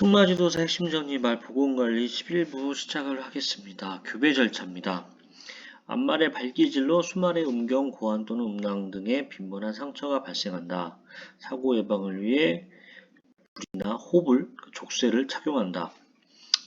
승마지도사 핵심 정리말 보건관리 11부 시작을 하겠습니다. 교배 절차입니다. 앞말의 발기질로 수말의 음경, 고환 또는 음낭 등의 빈번한 상처가 발생한다. 사고 예방을 위해 불이나 호불, 족쇄를 착용한다.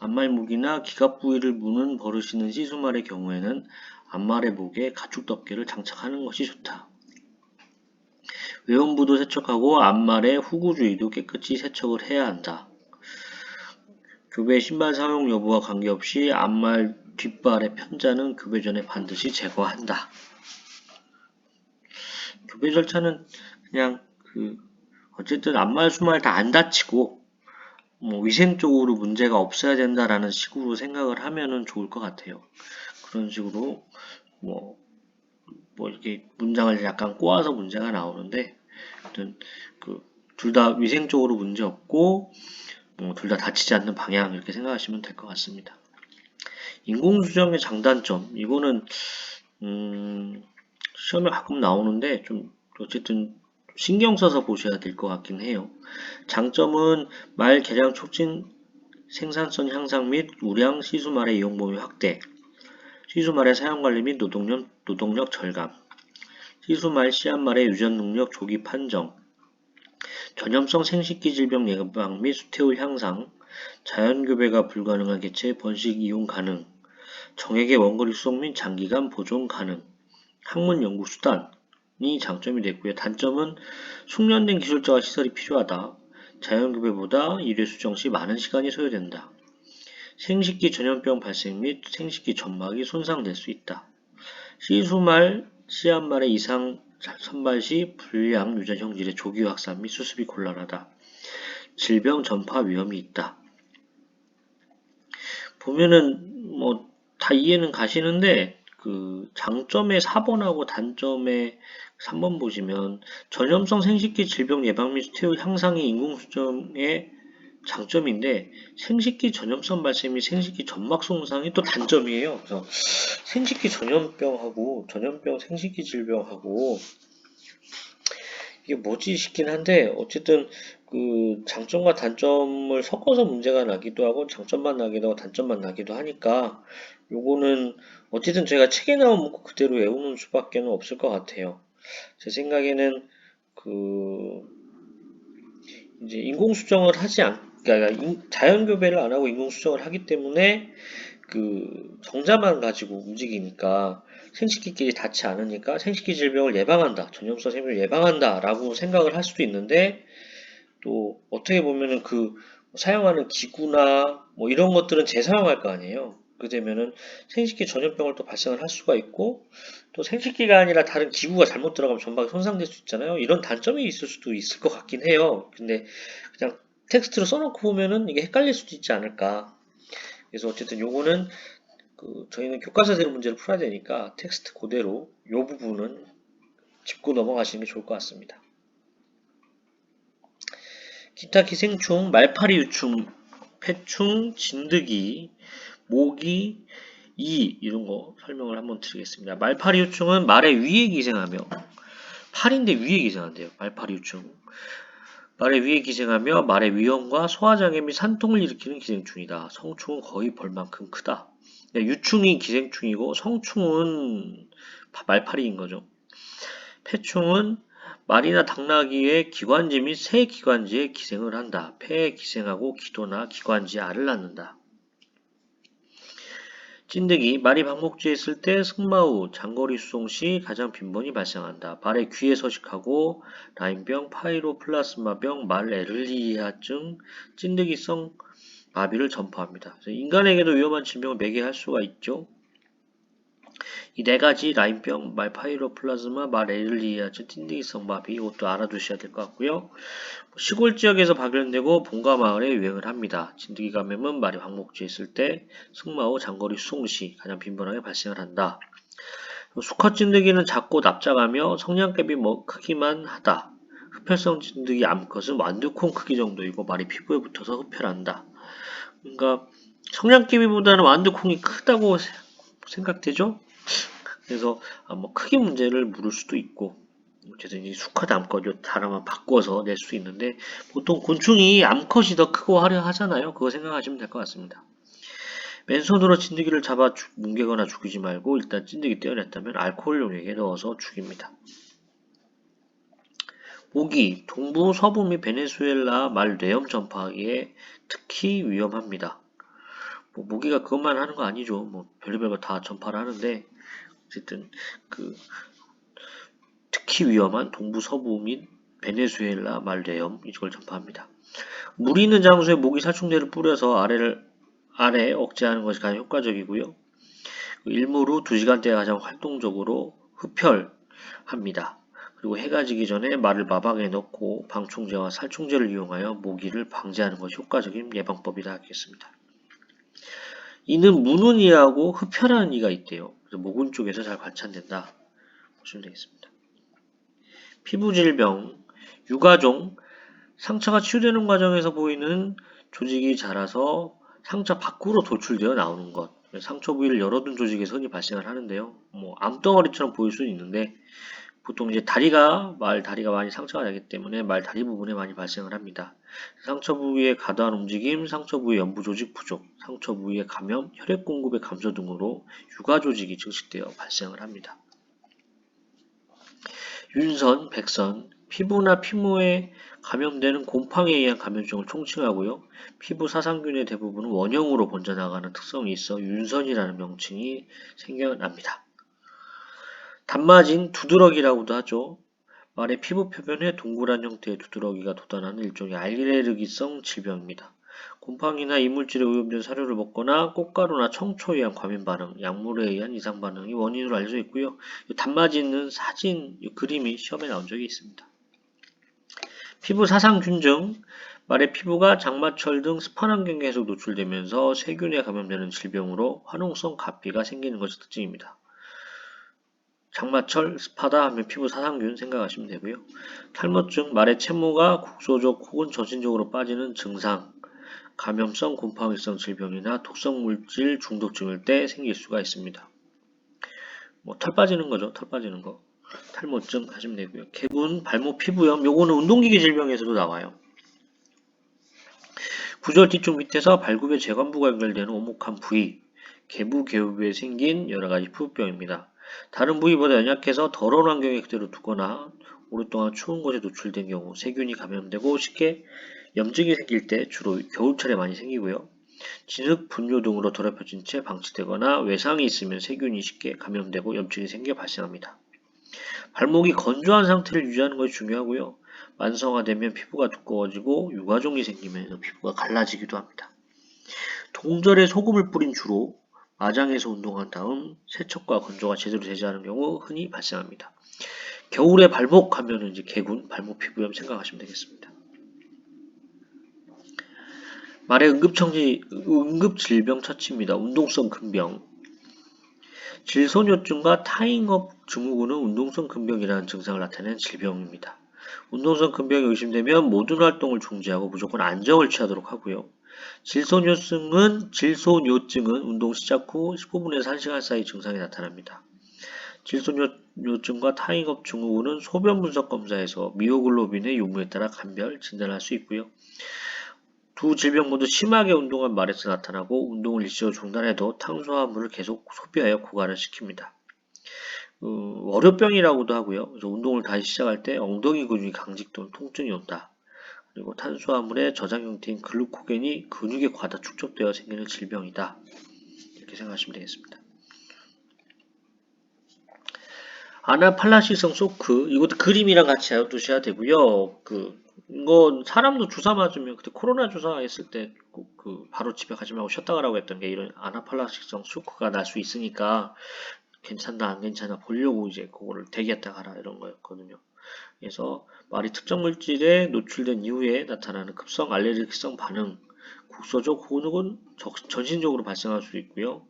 앞말 무기나 기갑 부위를 무는 버릇이 있는 시수말의 경우에는 앞말의 목에 가축 덮개를 장착하는 것이 좋다. 외원부도 세척하고 앞말의 후구 주위도 깨끗이 세척을 해야 한다. 교배 신발 사용 여부와 관계없이 앞말 뒷발의 편자는 교배 전에 반드시 제거한다. 교배 절차는 그냥 그 어쨌든 앞말 수말 다 안 다치고 뭐 위생적으로 문제가 없어야 된다라는 식으로 생각을 하면은 좋을 것 같아요. 그런 식으로 뭐, 뭐 이렇게 문장을 약간 꼬아서 문제가 나오는데, 아무튼 그둘 다 위생적으로 문제 없고 뭐 둘 다 다치지 않는 방향 이렇게 생각하시면 될 것 같습니다. 인공수정의 장단점 이거는 음, 시험에 가끔 나오는데 좀 어쨌든 신경 써서 보셔야 될 것 같긴 해요. 장점은 말 개량 촉진 생산성 향상 및 우량 시수말의 이용 범위 확대, 시수말의 사용 관리 및 노동력, 노동력 절감, 시수말 씨앗말의 유전 능력 조기 판정, 전염성 생식기 질병 예방 및 수태율 향상, 자연교배가 불가능한 개체 번식 이용 가능, 정액의 원거리 수송 및 장기간 보존 가능, 학문 연구 수단, 이 장점이 됐고요. 단점은 숙련된 기술자와 시설이 필요하다. 자연급여보다 일회 수정 시 많은 시간이 소요된다. 생식기 전염병 발생 및 생식기 점막이 손상될 수 있다. 시수말, 씨앗말의 이상 선발 시 불량 유전 형질의 조기 확산 및 수습이 곤란하다. 질병 전파 위험이 있다. 보면은 뭐 다 이해는 가시는데 그 장점의 4번하고 단점의 3번 보시면 전염성 생식기 질병 예방 및 수태율 향상이 인공수정의 장점인데 생식기 전염성 발생 및 생식기 점막 손상이 또 단점이에요. 그래서 생식기 전염병하고 전염병 생식기 질병하고 이게 뭐지 싶긴 한데 어쨌든 그 장점과 단점을 섞어서 문제가 나기도 하고 장점만 나기도 하고 단점만 나기도 하니까 요거는 어쨌든 제가 책에 나온 문구 그대로 외우는 수밖에 는 없을 것 같아요. 제 생각에는 그 이제 인공 수정을 하지 않 그러니까 자연 교배를 안 하고 인공 수정을 하기 때문에 그 정자만 가지고 움직이니까 생식기끼리 닿지 않으니까 생식기 질병을 예방한다, 전염성 생명을 예방한다라고 생각을 할 수도 있는데 또 어떻게 보면은 그 사용하는 기구나 뭐 이런 것들은 재사용할 거 아니에요. 그 되면은 생식기 전염병을 또 발생을 할 수가 있고 또 생식기가 아니라 다른 기구가 잘못 들어가면 전박이 손상될 수 있잖아요. 이런 단점이 있을 수도 있을 것 같긴 해요. 근데 그냥 텍스트로 써놓고 보면은 이게 헷갈릴 수도 있지 않을까. 그래서 어쨌든 요거는 그 저희는 교과서대로 문제를 풀어야 되니까 텍스트 그대로 요 부분은 짚고 넘어가시는 게 좋을 것 같습니다. 기타 기생충, 말파리 유충, 폐충, 진드기, 모기, 이 이런 거 설명을 한번 드리겠습니다. 말파리 유충은 말의 위에 기생하며 팔인데 위에 기생한대요. 말파리 유충. 말의 위에 기생하며 말의 위험과 소화장애 및 산통을 일으키는 기생충이다. 성충은 거의 벌만큼 크다. 유충이 기생충이고 성충은 말파리인 거죠. 폐충은 말이나 당나귀의 기관지 및 새 기관지에 기생을 한다. 폐에 기생하고 기도나 기관지에 알을 낳는다. 찐득이 말이 방목지에 있을 때 승마 후, 장거리 수송 시 가장 빈번히 발생한다. 말의 귀에 서식하고 라인병, 파이로플라스마병, 말 에를리아증, 찐득이성 마비를 전파합니다. 인간에게도 위험한 질병을 매개할 수가 있죠. 이 네 가지 라인병, 말 파이로플라즈마, 말 에를리아즈, 틴딩성 마비 이것도 알아두셔야 될 것 같고요. 시골 지역에서 발견되고 본가 마을에 유행을 합니다. 진드기 감염은 말이 황목지에 있을 때 승마 후 장거리 수송 시 가장 빈번하게 발생을 한다. 수컷 진드기는 작고 납작하며 성냥개비 뭐 크기만 하다. 흡혈성 진드기 암컷은 완두콩 크기 정도이고 말이 피부에 붙어서 흡혈한다. 그러니까 성냥개비보다는 완두콩이 크다고 생각되죠? 그래서 아, 뭐 크게 문제를 물을 수도 있고 어쨌든 이 수컷 암컷 요 단어만 바꿔서 낼 수 있는데 보통 곤충이 암컷이 더 크고 화려 하잖아요. 그거 생각하시면 될 것 같습니다. 맨손으로 찐득이를 잡아 죽- 뭉개거나 죽이지 말고 일단 찐득이 떼어냈다면 알코올 용액에 넣어서 죽입니다. 모기, 동부, 서부 및 베네수엘라 말 뇌염 전파기에 특히 위험합니다. 뭐 모기가 그것만 하는 거 아니죠. 뭐 별의별 거 다 전파를 하는데 어쨌든 그 특히 위험한 동부, 서부 및 베네수엘라 말 뇌염 이걸 전파합니다. 물 있는 장소에 모기 살충제를 뿌려서 아래를 아래 억제하는 것이 가장 효과적이고요. 일몰 후 2시간대가 가장 활동적으로 흡혈합니다. 그리고 해가 지기 전에 말을 마방에 넣고 방충제와 살충제를 이용하여 모기를 방지하는 것이 효과적인 예방법이라 하겠습니다. 이는 무눈이라고 흡혈하는 이가 있대요. 그래서 모근 쪽에서 잘 관찰된다. 보시면 되겠습니다. 피부 질병, 유가종, 상처가 치유되는 과정에서 보이는 조직이 자라서 상처 밖으로 도출되어 나오는 것. 상처 부위를 열어둔 조직에서 흔히 발생을 하는데요. 뭐 암덩어리처럼 보일 수는 있는데 보통 이제 다리가 말 다리가 많이 상처가 나기 때문에 말 다리 부분에 많이 발생을 합니다. 상처 부위의 과도한 움직임, 상처 부위 연부 조직 부족, 상처 부위의 감염, 혈액 공급의 감소 등으로 유가 조직이 증식되어 발생을 합니다. 윤선, 백선, 피부나 피모에 감염되는 곰팡이에 의한 감염증을 총칭하고요. 피부 사상균의 대부분은 원형으로 번져나가는 특성이 있어 윤선이라는 명칭이 생겨납니다. 단마진 두드러기라고도 하죠. 말의 피부 표면에 동그란 형태의 두드러기가 돋아나는 일종의 알레르기성 질병입니다. 곰팡이나 이물질에 오염된 사료를 먹거나 꽃가루나 청초에 의한 과민 반응, 약물에 의한 이상 반응이 원인으로 알려져 있고요. 단마진은 사진, 그림이 시험에 나온 적이 있습니다. 피부 사상균증, 말의 피부가 장마철 등 습한 환경에 계속 노출되면서 세균에 감염되는 질병으로 화농성 가피가 생기는 것이 특징입니다. 장마철 습하다 하면 피부 사상균 생각하시면 되고요. 탈모증, 말의 채모가 국소적 혹은 저진적으로 빠지는 증상, 감염성 곰팡이성 질병이나 독성 물질 중독증일 때 생길 수가 있습니다. 뭐 털 빠지는 거죠. 털 빠지는 거. 탈모증 하시면 되고요. 개군, 발목 피부염, 요거는 운동기계 질병에서도 나와요. 구절 뒤쪽 밑에서 발굽의 재관부가 연결되는 오목한 부위, 개부 개우부에 생긴 여러 가지 피부병입니다. 다른 부위보다 연약해서 더러운 환경에 그대로 두거나 오랫동안 추운 곳에 노출된 경우 세균이 감염되고 쉽게 염증이 생길 때 주로 겨울철에 많이 생기고요. 진흙, 분뇨 등으로 더럽혀진 채 방치되거나 외상이 있으면 세균이 쉽게 감염되고 염증이 생겨 발생합니다. 발목이 건조한 상태를 유지하는 것이 중요하고요. 만성화되면 피부가 두꺼워지고 유가종이 생기면서 피부가 갈라지기도 합니다. 동절에 소금을 뿌린 주로 마장에서 운동한 다음 세척과 건조가 제대로 되지 않은 경우 흔히 발생합니다. 겨울에 발목 하면 이제 개군, 발목 피부염 생각하시면 되겠습니다. 말의 응급청지, 응급질병 처치입니다. 운동성 근병. 질소뇨증과 타잉업 증후군은 운동성 근병이라는 증상을 나타내는 질병입니다. 운동성 근병이 의심되면 모든 활동을 중지하고 무조건 안정을 취하도록 하고요. 질소뇨증은 질소뇨증은 운동 시작 후 15분에서 1시간 사이 증상이 나타납니다. 질소뇨증과 타잉업 증후군은 소변 분석 검사에서 미오글로빈의 유무에 따라 감별 진단할 수 있고요. 두 질병 모두 심하게 운동한 말에서 나타나고 운동을 일시적으로 중단해도 탄수화물을 계속 소비하여 고갈을 시킵니다. 어, 월요병이라고도 하고요. 운동을 다시 시작할 때 엉덩이 근육이 강직 또는 통증이 온다. 그리고 탄수화물의 저장 형태인 글루코겐이 근육에 과다 축적되어 생기는 질병이다. 이렇게 생각하시면 되겠습니다. 아나팔라시성 소크 이것도 그림이랑 같이 두셔야 되고요. 그 이건 사람도 주사 맞으면 그때 코로나 주사 했을 때 그 바로 집에 가지 말고 쉬었다 가라고 했던 게 이런 아나팔라식성 쇼크가 날 수 있으니까 괜찮다 안 괜찮아 보려고 이제 그거를 대기했다 가라 이런 거였거든요. 그래서 말이 특정 물질에 노출된 이후에 나타나는 급성 알레르기성 반응, 국소적 혹은 전신적으로 발생할 수 있고요.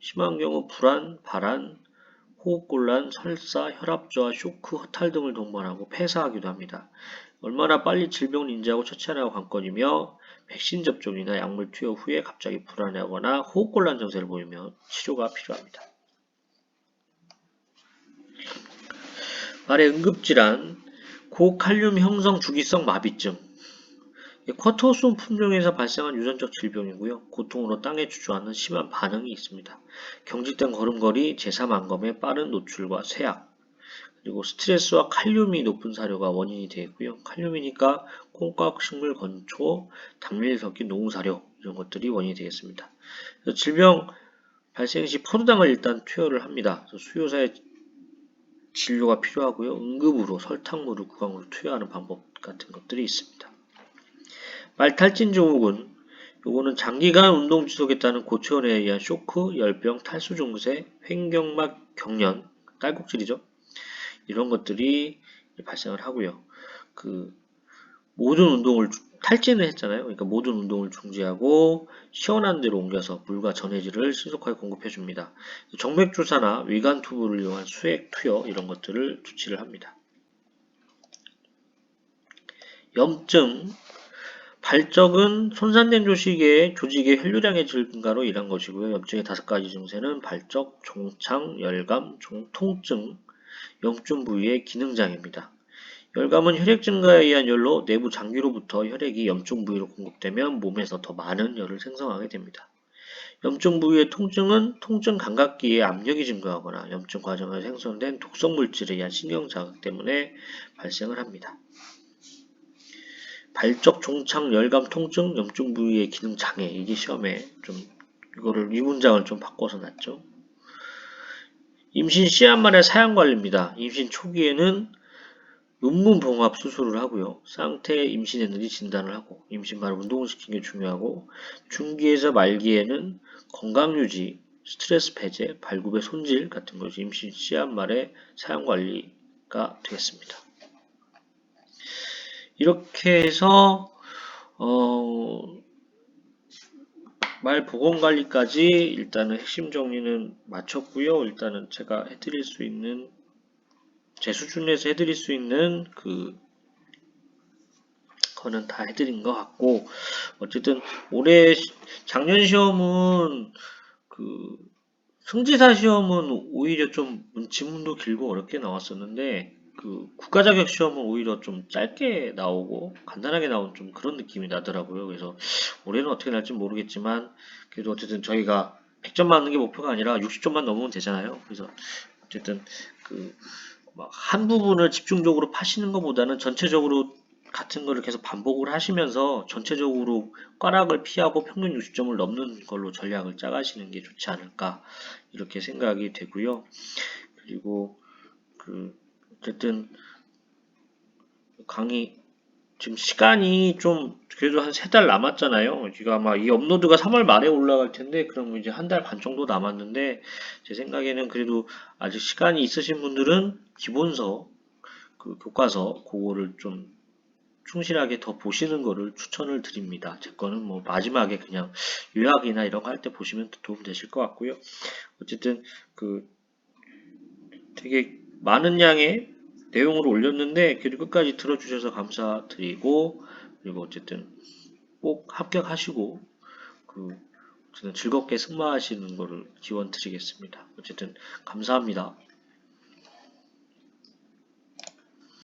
심한 경우 불안, 발안, 호흡곤란, 설사, 혈압저하, 쇼크, 허탈 등을 동반하고 폐사하기도 합니다. 얼마나 빨리 질병을 인지하고 처치하냐가 관건이며 백신 접종이나 약물 투여 후에 갑자기 불안해하거나 호흡곤란 증세를 보이면 치료가 필요합니다. 말의 응급질환, 고칼륨 형성 주기성 마비증. 쿼터손 품종에서 발생한 유전적 질병이고요. 고통으로 땅에 주저앉는 심한 반응이 있습니다. 경직된 걸음걸이, 제3안검의 빠른 노출과 쇠약, 그리고 스트레스와 칼륨이 높은 사료가 원인이 되겠고요. 칼륨이니까 콩깍 식물 건초, 당밀 섞인 농사료 이런 것들이 원인이 되겠습니다. 질병 발생 시 포도당을 일단 투여를 합니다. 수요사의 진료가 필요하고요. 응급으로 설탕물을 구강으로 투여하는 방법 같은 것들이 있습니다. 말탈진 증후군 요거는 장기간 운동 지속에 따른 고체원에 의한 쇼크, 열병, 탈수 증세, 횡격막 경련, 딸꾹질이죠. 이런 것들이 발생을 하고요. 그 모든 운동을 탈진을 했잖아요. 그러니까 모든 운동을 중지하고 시원한 데로 옮겨서 물과 전해질을 신속하게 공급해 줍니다. 정맥 주사나 위관 투부를 이용한 수액 투여 이런 것들을 조치를 합니다. 염증 발적은 손상된 조직의 조직의 혈류량의 증가로 일한 것이고요. 염증의 다섯 가지 증세는 발적, 종창, 열감, 통증, 염증 부위의 기능 장애입니다. 열감은 혈액 증가에 의한 열로 내부 장기로부터 혈액이 염증 부위로 공급되면 몸에서 더 많은 열을 생성하게 됩니다. 염증 부위의 통증은 통증 감각기의 압력이 증가하거나 염증 과정에 생성된 독성 물질에 의한 신경 자극 때문에 발생을 합니다. 발적, 종창, 열감, 통증, 염증 부위의 기능 장애 이게 시험에 좀 이거를 이 문장을 좀 바꿔서 놨죠. 임신 시한 만의 사양 관리입니다. 임신 초기에는 음문 봉합 수술을 하고요. 상태 임신했는지 진단을 하고 임신 말 운동을 시키는 게 중요하고 중기에서 말기에는 건강 유지, 스트레스 배제, 발굽의 손질 같은 것이 임신 시한 말의 사양 관리가 되겠습니다. 이렇게 해서 어, 말 보건 관리까지 일단은 핵심 정리는 마쳤고요. 일단은 제가 해드릴 수 있는 제 수준에서 해드릴 수 있는 그 거는 다 해드린 것 같고 어쨌든 올해 작년 시험은 그 승지사 시험은 오히려 좀 지문도 길고 어렵게 나왔었는데 그 국가 자격 시험은 오히려 좀 짧게 나오고 간단하게 나온 좀 그런 느낌이 나더라고요. 그래서 올해는 어떻게 날지 모르겠지만 그래도 어쨌든 저희가 100점 맞는 게 목표가 아니라 60점만 넘으면 되잖아요. 그래서 어쨌든 그 한 부분을 집중적으로 파시는 것보다는 전체적으로 같은 거를 계속 반복을 하시면서 전체적으로 꽈락을 피하고 평균 60점을 넘는 걸로 전략을 짜가시는 게 좋지 않을까 이렇게 생각이 되고요. 그리고 그 어쨌든 강의 지금 시간이 좀 그래도 한 세 달 남았잖아요. 지금 아마 이 업로드가 3월 말에 올라갈 텐데 그럼 이제 한 달 반 정도 남았는데 제 생각에는 그래도 아직 시간이 있으신 분들은 기본서 그 교과서 그거를 좀 충실하게 더 보시는 거를 추천을 드립니다. 제 거는 뭐 마지막에 그냥 요약이나 이런 거 할 때 보시면 도움 되실 것 같고요. 어쨌든 그 되게 많은 양의 내용을 올렸는데 끝까지 들어주셔서 감사드리고 그리고 어쨌든 꼭 합격하시고 그 저는 즐겁게 승마하시는 거를 기원 드리겠습니다. 어쨌든 감사합니다.